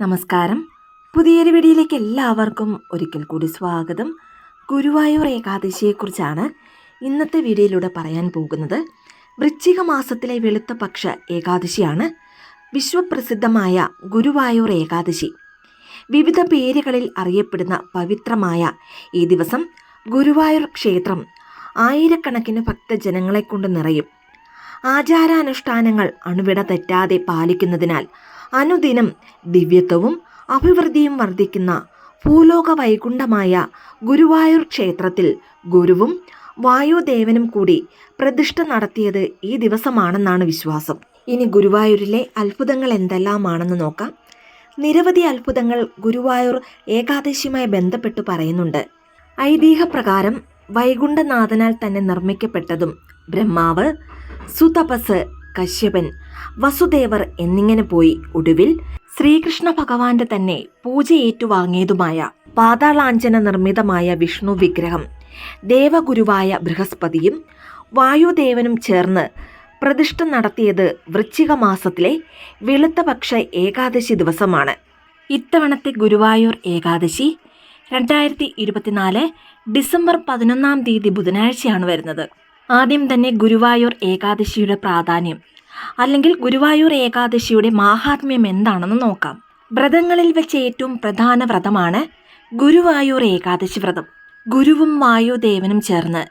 നമസ്കാരം. പുതിയൊരു വീഡിയോയിലേക്ക് എല്ലാവർക്കും ഒരിക്കൽ കൂടി സ്വാഗതം. ഗുരുവായൂർ ഏകാദശിയെക്കുറിച്ചാണ് ഇന്നത്തെ വീഡിയോയിലൂടെ പറയാൻ പോകുന്നത്. വൃശ്ചിക മാസത്തിലെ വെളുത്ത പക്ഷ ഏകാദശിയാണ്. വിശ്വപ്രസിദ്ധമായ ഗുരുവായൂർ ഏകാദശി. വിവിധ പേരുകളിൽ അറിയപ്പെടുന്ന പവിത്രമായ ഈ ദിവസം ഗുരുവായൂർ ക്ഷേത്രം ആയിരക്കണക്കിന് ഭക്തജനങ്ങളെ കൊണ്ട് നിറയും. ആചാരാനുഷ്ഠാനങ്ങൾ അണുവിട തെറ്റാതെ പാലിക്കുന്നതിനാൽ അനുദിനം ദിവ്യത്വവും അഭിവൃദ്ധിയും വർദ്ധിക്കുന്ന ഭൂലോക വൈകുണ്ഠമായ ഗുരുവായൂർ ക്ഷേത്രത്തിൽ ഗുരുവും വായുദേവനും കൂടി പ്രതിഷ്ഠ നടത്തിയത് ഈ ദിവസമാണെന്നാണ് വിശ്വാസം. ഇനി ഗുരുവായൂരിലെ അത്ഭുതങ്ങൾ എന്തെല്ലാമാണെന്ന് നോക്കാം. നിരവധി അത്ഭുതങ്ങൾ ഗുരുവായൂർ ഏകാദശിയുമായി ബന്ധപ്പെട്ട് പറയുന്നുണ്ട്. ഐതിഹ്യപ്രകാരം വൈകുണ്ഠനാഥനാൽ തന്നെ നിർമ്മിക്കപ്പെട്ടതും ബ്രഹ്മാവ് സുതപസ് കശ്യപൻ വസുദേവർ എന്നിങ്ങനെ പോയി ഒടുവിൽ ശ്രീകൃഷ്ണ ഭഗവാന്റെ തന്നെ പൂജ ഏറ്റുവാങ്ങിയതുമായ പാതാളാഞ്ചന നിർമ്മിതമായ വിഷ്ണു വിഗ്രഹം ദേവഗുരുവായ ബൃഹസ്പതിയും വായുദേവനും ചേർന്ന് പ്രതിഷ്ഠ നടത്തിയത് വൃശ്ചിക മാസത്തിലെ വെളുത്തപക്ഷ ഏകാദശി ദിവസമാണ്. ഇത്തവണത്തെ ഗുരുവായൂർ ഏകാദശി രണ്ടായിരത്തി ഇരുപത്തിനാല് ഡിസംബർ പതിനൊന്നാം തീയതി ബുധനാഴ്ചയാണ് വരുന്നത്. ആദ്യം തന്നെ ഗുരുവായൂർ ഏകാദശിയുടെ പ്രാധാന്യം അല്ലെങ്കിൽ ഗുരുവായൂർ ഏകാദശിയുടെ മാഹാത്മ്യം എന്താണെന്ന് നോക്കാം. വ്രതങ്ങളിൽ വെച്ച് ഏറ്റവും പ്രധാന വ്രതമാണ് ഗുരുവായൂർ ഏകാദശി വ്രതം. ഗുരുവും വായുദേവനും ചേർന്ന്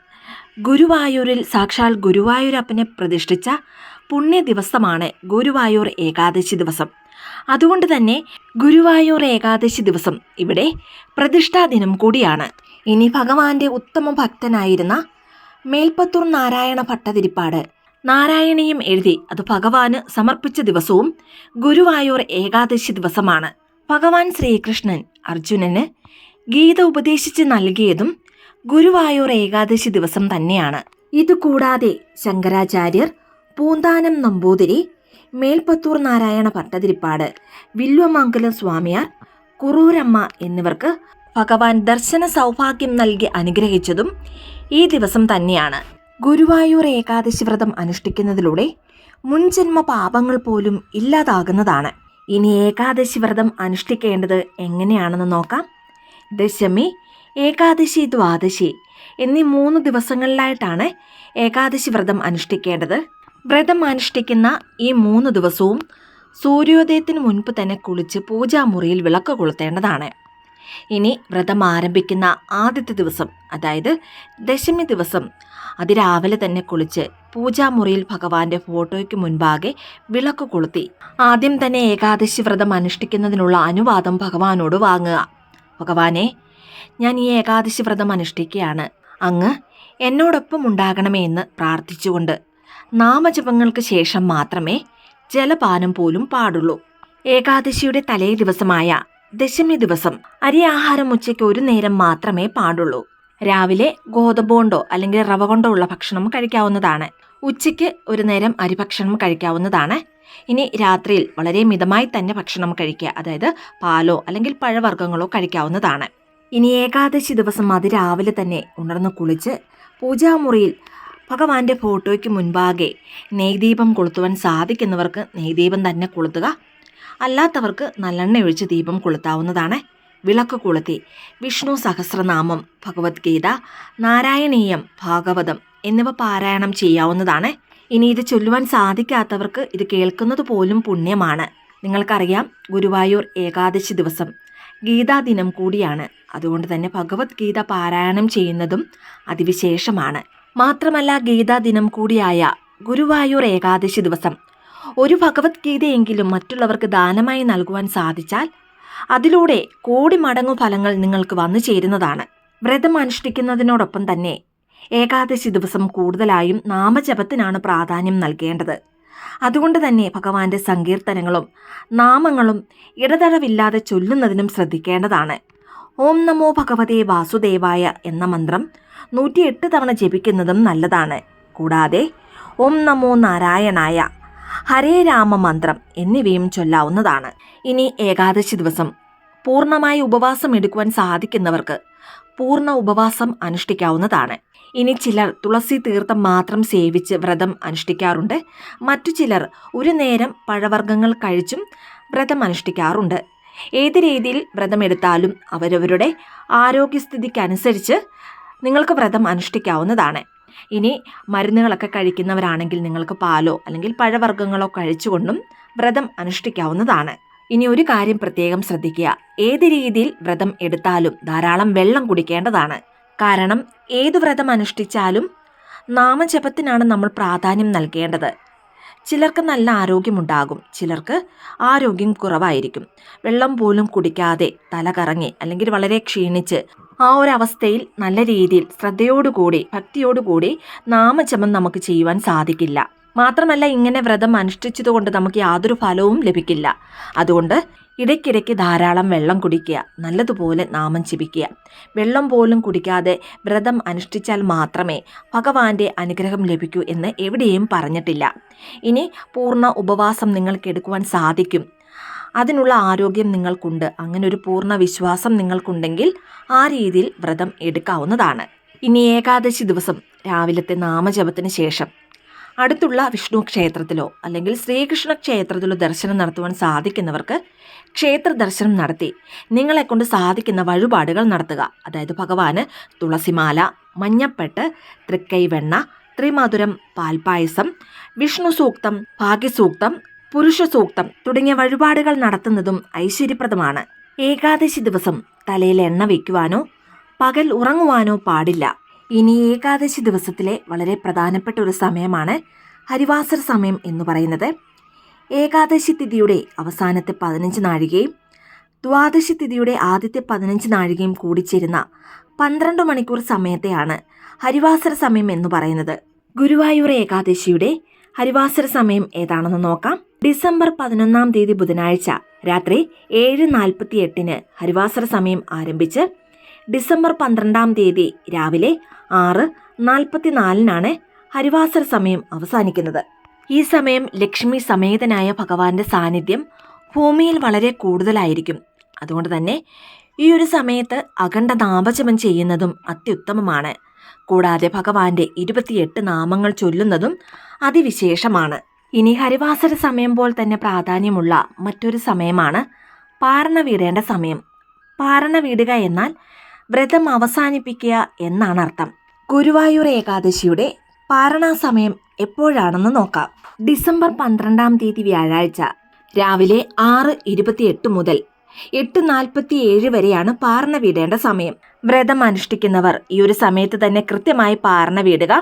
ഗുരുവായൂരിൽ സാക്ഷാൽ ഗുരുവായൂരപ്പനെ പ്രതിഷ്ഠിച്ച പുണ്യ ദിവസമാണ് ഗുരുവായൂർ ഏകാദശി ദിവസം. അതുകൊണ്ട് തന്നെ ഗുരുവായൂർ ഏകാദശി ദിവസം ഇവിടെ പ്രതിഷ്ഠാ ദിനം കൂടിയാണ്. ഇനി ഭഗവാന്റെ ഉത്തമ ഭക്തനായിരുന്ന മേൽപ്പത്തൂർ നാരായണ ഭട്ടതിരിപ്പാട്. നാരായണീയം എഴുതി അത് ഭഗവാന് സമർപ്പിച്ച ദിവസവും ഗുരുവായൂർ ഏകാദശി ദിവസമാണ്. ഭഗവാൻ ശ്രീകൃഷ്ണൻ അർജുനന് ഗീത ഉപദേശിച്ച് നൽകിയതും ഗുരുവായൂർ ഏകാദശി ദിവസം തന്നെയാണ്. ഇതുകൂടാതെ ശങ്കരാചാര്യർ പൂന്താനം നമ്പൂതിരി മേൽപ്പത്തൂർ നാരായണ ഭട്ടതിരിപ്പാട് വില്വമംഗലം സ്വാമിയാർ കുറൂരമ്മ എന്നിവർക്ക് ഭഗവാൻ ദർശന സൗഭാഗ്യം നൽകി അനുഗ്രഹിച്ചതും ഈ ദിവസം തന്നെയാണ്. ഗുരുവായൂർ ഏകാദശി വ്രതം അനുഷ്ഠിക്കുന്നതിലൂടെ മുൻജന്മ പാപങ്ങൾ പോലും ഇല്ലാതാകുന്നതാണ്. ഇനി ഏകാദശി വ്രതം അനുഷ്ഠിക്കേണ്ടത് എങ്ങനെയാണെന്ന് നോക്കാം. ദശമി ഏകാദശി ദ്വാദശി എന്നീ മൂന്ന് ദിവസങ്ങളിലായിട്ടാണ് ഏകാദശി വ്രതം അനുഷ്ഠിക്കേണ്ടത്. വ്രതം അനുഷ്ഠിക്കുന്ന ഈ മൂന്ന് ദിവസവും സൂര്യോദയത്തിന് മുൻപ് തന്നെ കുളിച്ച് പൂജാമുറിയിൽ വിളക്ക് കൊളുത്തേണ്ടതാണ്. ഇനി വ്രതം ആരംഭിക്കുന്ന ആദ്യത്തെ ദിവസം അതായത് ദശമി ദിവസം അതിരാവിലെ തന്നെ കുളിച്ച് പൂജാമുറിയിൽ ഭഗവാന്റെ ഫോട്ടോയ്ക്ക് മുൻപാകെ വിളക്ക് കൊളുത്തി. ആദ്യം തന്നെ ഏകാദശി വ്രതം അനുഷ്ഠിക്കുന്നതിനുള്ള അനുവാദം ഭഗവാനോട് വാങ്ങുക. ഭഗവാനെ ഞാൻ ഈ ഏകാദശി വ്രതം അനുഷ്ഠിക്കുകയാണ്. അങ്ങ് എന്നോടൊപ്പം ഉണ്ടാകണമേ എന്ന് പ്രാർത്ഥിച്ചുകൊണ്ട് നാമജപങ്ങൾക്ക് ശേഷം മാത്രമേ ജലപാനം പോലും പാടുള്ളൂ. ഏകാദശിയുടെ തലേ ദിവസമായ ദശമി ദിവസം അരി ആഹാരം ഉച്ചയ്ക്ക് ഒരു നേരം മാത്രമേ പാടുള്ളൂ. രാവിലെ ഗോതമ്പോണ്ടോ അല്ലെങ്കിൽ റവ കൊണ്ടോ ഉള്ള ഭക്ഷണം കഴിക്കാവുന്നതാണ്. ഉച്ചയ്ക്ക് ഒരു നേരം അരി ഭക്ഷണം കഴിക്കാവുന്നതാണ്. ഇനി രാത്രിയിൽ വളരെ മിതമായി തന്നെ ഭക്ഷണം കഴിക്കുക അതായത് പാലോ അല്ലെങ്കിൽ പഴവർഗങ്ങളോ കഴിക്കാവുന്നതാണ്. ഇനി ഏകാദശി ദിവസം അതിരാവിലെ തന്നെ ഉണർന്ന് കുളിച്ച് പൂജാമുറിയിൽ ഭഗവാന്റെ ഫോട്ടോയ്ക്ക് മുൻപാകെ നെയ്ദീപം കൊളുത്തുവാൻ സാധിക്കുന്നവർക്ക് നെയ്ദീപം തന്നെ കൊളുത്തുക. അല്ലാത്തവർക്ക് നല്ലെണ്ണ ഒഴിച്ച് ദീപം കൊളുത്താവുന്നതാണ്. വിളക്ക് കൊളുത്തി. വിഷ്ണു സഹസ്രനാമം ഭഗവത്ഗീത നാരായണീയം ഭാഗവതം എന്നിവ പാരായണം ചെയ്യാവുന്നതാണ്. ഇനി ഇത് ചൊല്ലുവാൻ സാധിക്കാത്തവർക്ക് ഇത് കേൾക്കുന്നത് പോലും പുണ്യമാണ്. നിങ്ങൾക്കറിയാം ഗുരുവായൂർ ഏകാദശി ദിവസം ഗീതാ ദിനം കൂടിയാണ്. അതുകൊണ്ട് തന്നെ ഭഗവത്ഗീത പാരായണം ചെയ്യുന്നതും അതിവിശേഷമാണ്. മാത്രമല്ല ഗീതാ ദിനം കൂടിയായ ഗുരുവായൂർ ഏകാദശി ദിവസം ഒരു ഭഗവത്ഗീതയെങ്കിലും മറ്റുള്ളവർക്ക് ദാനമായി നൽകുവാൻ സാധിച്ചാൽ അതിലൂടെ കോടി മടങ്ങു ഫലങ്ങൾ നിങ്ങൾക്ക് വന്നു ചേരുന്നതാണ്. വ്രതം അനുഷ്ഠിക്കുന്നതിനോടൊപ്പം തന്നെ ഏകാദശി ദിവസം കൂടുതലായും നാമജപത്തിനാണ് പ്രാധാന്യം നൽകേണ്ടത്. അതുകൊണ്ട് തന്നെ ഭഗവാന്റെ സങ്കീർത്തനങ്ങളും നാമങ്ങളും ഇടതടവില്ലാതെ ചൊല്ലുന്നതിനും ശ്രദ്ധിക്കേണ്ടതാണ്. ഓം നമോ ഭഗവതേ വാസുദേവായ എന്ന മന്ത്രം നൂറ്റിയെട്ട് തവണ ജപിക്കുന്നതും നല്ലതാണ്. കൂടാതെ ഓം നമോ നാരായണായ ഹരേ രാമ മന്ത്രം എന്നിവയും ചൊല്ലാവുന്നതാണ്. ഇനി ഏകാദശി ദിവസം. പൂർണമായി ഉപവാസം എടുക്കുവാൻ സാധിക്കുന്നവർക്ക് പൂർണ ഉപവാസം അനുഷ്ഠിക്കാവുന്നതാണ്. ഇനി ചിലർ തുളസി തീർത്ഥം മാത്രം സേവിച്ച് വ്രതം അനുഷ്ഠിക്കാറുണ്ട്. മറ്റു ചിലർ ഒരു നേരം പഴവർഗങ്ങൾ കഴിച്ചും വ്രതം അനുഷ്ഠിക്കാറുണ്ട്. ഏത് രീതിയിൽ വ്രതമെടുത്താലും അവരവരുടെ ആരോഗ്യസ്ഥിതിക്കനുസരിച്ച് നിങ്ങൾക്ക് വ്രതം അനുഷ്ഠിക്കാവുന്നതാണ്. ഇനി മരുന്നുകളൊക്കെ കഴിക്കുന്നവരാണെങ്കിൽ നിങ്ങൾക്ക് പാലോ അല്ലെങ്കിൽ പഴവർഗങ്ങളോ കഴിച്ചുകൊണ്ടും വ്രതം അനുഷ്ഠിക്കാവുന്നതാണ്. ഇനി ഒരു കാര്യം പ്രത്യേകം ശ്രദ്ധിക്കുക. ഏത് രീതിയിൽ വ്രതം എടുത്താലും ധാരാളം വെള്ളം കുടിക്കേണ്ടതാണ്. കാരണം ഏത് വ്രതം അനുഷ്ഠിച്ചാലും നാമജപത്തിനാണ് നമ്മൾ പ്രാധാന്യം നൽകേണ്ടത്. ചിലർക്ക് നല്ല ആരോഗ്യമുണ്ടാകും. ചിലർക്ക് ആരോഗ്യം കുറവായിരിക്കും. വെള്ളം പോലും കുടിക്കാതെ തലകറങ്ങി അല്ലെങ്കിൽ വളരെ ക്ഷീണിച്ച് ആ ഒരു അവസ്ഥയിൽ നല്ല രീതിയിൽ ശ്രദ്ധയോടുകൂടി ഭക്തിയോടുകൂടി നാമജപം നമുക്ക് ചെയ്യുവാൻ സാധിക്കില്ല. മാത്രമല്ല ഇങ്ങനെ വ്രതം അനുഷ്ഠിച്ചതുകൊണ്ട് നമുക്ക് യാതൊരു ഫലവും ലഭിക്കില്ല. അതുകൊണ്ട് ഇടയ്ക്കിടയ്ക്ക് ധാരാളം വെള്ളം കുടിക്കുക നല്ലതുപോലെ നാമം ജപിക്കുക. വെള്ളം പോലും കുടിക്കാതെ വ്രതം അനുഷ്ഠിച്ചാൽ മാത്രമേ ഭഗവാന്റെ അനുഗ്രഹം ലഭിക്കൂ എന്ന് എവിടെയും പറഞ്ഞിട്ടില്ല. ഇനി പൂർണ ഉപവാസം നിങ്ങൾക്ക് എടുക്കുവാൻ സാധിക്കും. അതിനുള്ള ആരോഗ്യം നിങ്ങൾക്കുണ്ട്. അങ്ങനെ ഒരു പൂർണ വിശ്വാസം നിങ്ങൾക്കുണ്ടെങ്കിൽ ആ രീതിയിൽ വ്രതം എടുക്കാവുന്നതാണ്. ഇനി ഏകാദശി ദിവസം രാവിലത്തെ നാമജപത്തിന് ശേഷം. അടുത്തുള്ള വിഷ്ണു ക്ഷേത്രത്തിലോ അല്ലെങ്കിൽ ശ്രീകൃഷ്ണ ക്ഷേത്രത്തിലോ ദർശനം നടത്തുവാൻ സാധിക്കുന്നവർക്ക് ക്ഷേത്ര ദർശനം നടത്തി നിങ്ങളെക്കൊണ്ട് സാധിക്കുന്ന വഴിപാടുകൾ നടത്തുക. അതായത് ഭഗവാന് തുളസിമാല മഞ്ഞപ്പെട്ട് തൃക്കൈവെണ്ണ ത്രിമധുരം പാൽപ്പായസം വിഷ്ണു സൂക്തം ഭാഗ്യസൂക്തം പുരുഷ സൂക്തം തുടങ്ങിയ വഴിപാടുകൾ നടത്തുന്നതും ഐശ്വര്യപ്രദമാണ്. ഏകാദശി ദിവസം തലയിൽ എണ്ണ വയ്ക്കുവാനോ പകൽ ഉറങ്ങുവാനോ പാടില്ല. ഇനി ഏകാദശി ദിവസത്തിലെ വളരെ പ്രധാനപ്പെട്ട ഒരു സമയമാണ് ഹരിവാസർ സമയം എന്ന് പറയുന്നത്. ഏകാദശി തിഥിയുടെ അവസാനത്തെ പതിനഞ്ച് നാഴികയും ദ്വാദശി തിഥിയുടെ ആദ്യത്തെ പതിനഞ്ച് നാഴികയും കൂടിച്ചേരുന്ന പന്ത്രണ്ട് മണിക്കൂർ സമയത്തെയാണ് ഹരിവാസര സമയം എന്ന് പറയുന്നത്. ഗുരുവായൂർ ഏകാദശിയുടെ ഹരിവാസര സമയം ഏതാണെന്ന് നോക്കാം. ഡിസംബർ പതിനൊന്നാം തീയതി ബുധനാഴ്ച രാത്രി ഏഴ് നാൽപ്പത്തി എട്ടിന് ഹരിവാസര സമയം ആരംഭിച്ച് ഡിസംബർ പന്ത്രണ്ടാം തീയതി രാവിലെ ആറ് നാൽപ്പത്തിനാലിനാണ് ഹരിവാസര സമയം അവസാനിക്കുന്നത്. ഈ സമയം ലക്ഷ്മി സമേതനായ ഭഗവാന്റെ സാന്നിധ്യം ഭൂമിയിൽ വളരെ കൂടുതലായിരിക്കും. അതുകൊണ്ട് തന്നെ ഈ ഒരു സമയത്ത് അഖണ്ഡ നാമജപം ചെയ്യുന്നതും അത്യുത്തമമാണ്. കൂടാതെ ഭഗവാന്റെ ഇരുപത്തിയെട്ട് നാമങ്ങൾ ചൊല്ലുന്നതും അതിവിശേഷമാണ്. ഇനി ഹരിവാസര സമയം പോലെ തന്നെ പ്രാധാന്യമുള്ള മറ്റൊരു സമയമാണ് പാരണ വീടേണ്ട സമയം. പാരണ വീടുക എന്നാൽ വ്രതം അവസാനിപ്പിക്കുക എന്നാണ് അർത്ഥം. ഗുരുവായൂർ ഏകാദശിയുടെ പാരണാസമയം എപ്പോഴാണെന്ന് നോക്കാം. ഡിസംബർ പന്ത്രണ്ടാം തീയതി വ്യാഴാഴ്ച രാവിലെ ആറ് ഇരുപത്തിയെട്ട് മുതൽ എട്ട് നാൽപ്പത്തി ഏഴ് വരെയാണ് പാർണ വീടേണ്ട സമയം. വ്രതം അനുഷ്ഠിക്കുന്നവർ ഈ ഒരു സമയത്ത് തന്നെ കൃത്യമായി പാർണ വീടുക.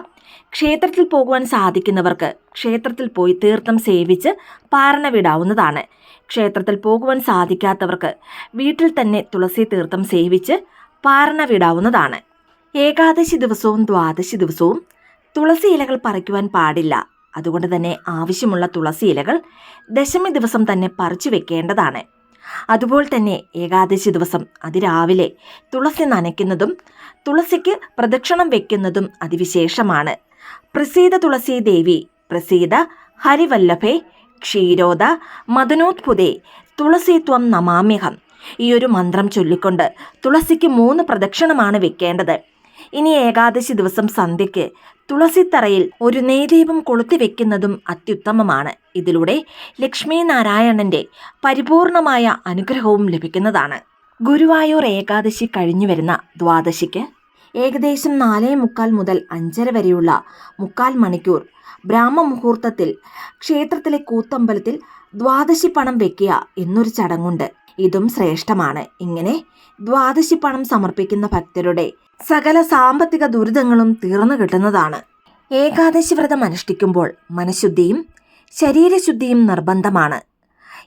ക്ഷേത്രത്തിൽ പോകുവാൻ സാധിക്കുന്നവർക്ക് ക്ഷേത്രത്തിൽ പോയി തീർത്ഥം സേവിച്ച് പാർണ വീടാവുന്നതാണ്. ക്ഷേത്രത്തിൽ പോകുവാൻ സാധിക്കാത്തവർക്ക് വീട്ടിൽ തന്നെ തുളസി തീർത്ഥം സേവിച്ച് പാർണ വീടാവുന്നതാണ്. ഏകാദശി ദിവസവും ദ്വാദശി ദിവസവും തുളസി ഇലകൾ പറിക്കുവാൻ പാടില്ല. അതുകൊണ്ട് തന്നെ ആവശ്യമുള്ള തുളസി ഇലകൾ ദശമി ദിവസം തന്നെ പറിച്ചു വെക്കേണ്ടതാണ്. അതുപോലെ തന്നെ ഏകാദശി ദിവസം അതിരാവിലെ തുളസി നനയ്ക്കുന്നതും തുളസിക്ക് പ്രദക്ഷിണം വെക്കുന്നതും അതിവിശേഷമാണ്. പ്രസീത തുളസി ദേവി പ്രസീത ഹരിവല്ലഭേ ക്ഷീരോദ മദനോത്ഭുതേ തുളസിത്വം നമാമ്യഹം. ഈ ഒരു മന്ത്രം ചൊല്ലിക്കൊണ്ട് തുളസിക്ക് മൂന്ന് പ്രദക്ഷിണമാണ് വെക്കേണ്ടത്. ഇനി ഏകാദശി ദിവസം സന്ധ്യയ്ക്ക് തുളസിത്തറയിൽ ഒരു നെയ്ദീപം കൊളുത്തി വെക്കുന്നതും അത്യുത്തമമാണ്. ഇതിലൂടെ ലക്ഷ്മി നാരായണന്റെ പരിപൂർണമായ അനുഗ്രഹവും ലഭിക്കുന്നതാണ്. ഗുരുവായൂർ ഏകാദശി കഴിഞ്ഞു വരുന്ന ദ്വാദശിക്ക് ഏകദേശം നാലേ മുക്കാൽ മുതൽ അഞ്ചര വരെയുള്ള മുക്കാൽ മണിക്കൂർ ബ്രാഹ്മമുഹൂർത്തത്തിൽ ക്ഷേത്രത്തിലെ കൂത്തമ്പലത്തിൽ ദ്വാദശി പണം വെക്കുക എന്നൊരു ചടങ്ങുണ്ട്. ഇതും ശ്രേഷ്ഠമാണ്. ഇങ്ങനെ ദ്വാദശി പണം സമർപ്പിക്കുന്ന ഭക്തരുടെ സകല സാമ്പത്തിക ദുരിതങ്ങളും തീർന്നു കിട്ടുന്നതാണ്. ഏകാദശി വ്രതം അനുഷ്ഠിക്കുമ്പോൾ മനഃശുദ്ധിയും ശരീരശുദ്ധിയും നിർബന്ധമാണ്.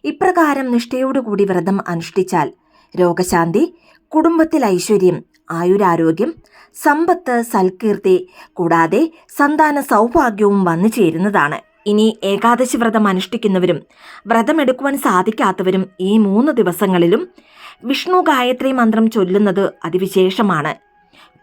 ഇപ്രകാരം നിഷ്ഠയോടുകൂടി വ്രതം അനുഷ്ഠിച്ചാൽ രോഗശാന്തി കുടുംബത്തിൽ ഐശ്വര്യം ആയുരാരോഗ്യം സമ്പത്ത് സൽകീർത്തി കൂടാതെ സന്താന സൗഭാഗ്യവും വന്നു ചേരുന്നതാണ്. ഇനി ഏകാദശി വ്രതം അനുഷ്ഠിക്കുന്നവരും വ്രതമെടുക്കുവാൻ സാധിക്കാത്തവരും ഈ മൂന്ന് ദിവസങ്ങളിലും വിഷ്ണു ഗായത്രി മന്ത്രം ചൊല്ലുന്നത് അതിവിശേഷമാണ്.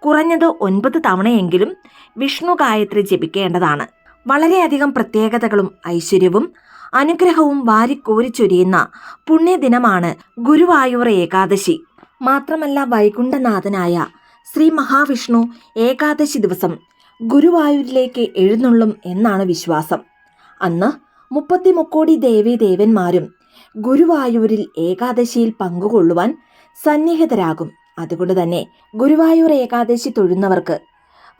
കുറഞ്ഞത് ഒൻപത് തവണയെങ്കിലും വിഷ്ണു ഗായത്രി ജപിക്കേണ്ടതാണ്. വളരെയധികം പ്രത്യേകതകളും ഐശ്വര്യവും അനുഗ്രഹവും വാരിക്കോരി ചൊരിയുന്ന പുണ്യദിനമാണ് ഗുരുവായൂർ ഏകാദശി. മാത്രമല്ല വൈകുണ്ഠനാഥനായ ശ്രീ മഹാവിഷ്ണു ഏകാദശി ദിവസം ഗുരുവായൂരിലേക്ക് എഴുന്നള്ളും എന്നാണ് വിശ്വാസം. അന്ന് മുപ്പത്തി മുക്കോടി ദേവി ദേവന്മാരും ഗുരുവായൂരിൽ ഏകാദശിയിൽ പങ്കുകൊള്ളുവാൻ സന്നിഹിതരാകും. അതുകൊണ്ട് തന്നെ ഗുരുവായൂർ ഏകാദശി തൊഴുന്നവർക്ക്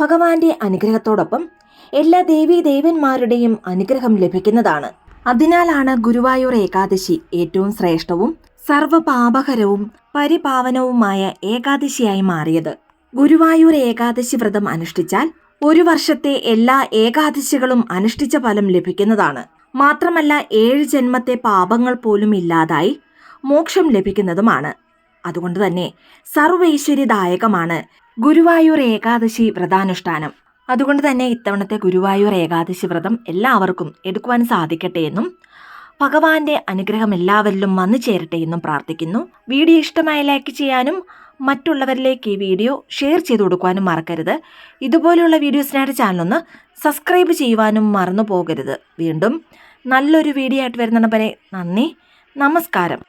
ഭഗവാന്റെ അനുഗ്രഹത്തോടൊപ്പം എല്ലാ ദേവീദേവന്മാരുടെയും അനുഗ്രഹം ലഭിക്കുന്നതാണ്. അതിനാലാണ് ഗുരുവായൂർ ഏകാദശി ഏറ്റവും ശ്രേഷ്ഠവും സർവപാപകരവും പരിപാവനവുമായ ഏകാദശിയായി മാറിയത്. ഗുരുവായൂർ ഏകാദശി വ്രതം അനുഷ്ഠിച്ചാൽ ഒരു വർഷത്തെ എല്ലാ ഏകാദശികളും അനുഷ്ഠിച്ച ഫലം ലഭിക്കുന്നതാണ്. മാത്രമല്ല ഏഴ് ജന്മത്തെ പാപങ്ങൾ പോലും ഇല്ലാതായി മോക്ഷം ലഭിക്കുന്നതുമാണ്. അതുകൊണ്ട് തന്നെ സർവൈശ്വര്യദായകമാണ് ഗുരുവായൂർ ഏകാദശി വ്രതാനുഷ്ഠാനം. അതുകൊണ്ട് തന്നെ ഇത്തവണത്തെ ഗുരുവായൂർ ഏകാദശി വ്രതം എല്ലാവർക്കും എടുക്കുവാൻ സാധിക്കട്ടെ എന്നും ഭഗവാന്റെ അനുഗ്രഹം എല്ലാവരിലും വന്നു ചേരട്ടെ എന്നും പ്രാർത്ഥിക്കുന്നു. വീഡിയോ ഇഷ്ടമായ ലൈക്ക് ചെയ്യാനും മറ്റുള്ളവരിലേക്ക് ഈ വീഡിയോ ഷെയർ ചെയ്ത് കൊടുക്കുവാനും മറക്കരുത്. ഇതുപോലെയുള്ള വീഡിയോസിനായിട്ട് ചാനലൊന്ന് സബ്സ്ക്രൈബ് ചെയ്യുവാനും മറന്നു പോകരുത് വീണ്ടും നല്ലൊരു വീഡിയോ ആയിട്ട് വരുന്നവരെ നന്ദി. നമസ്കാരം.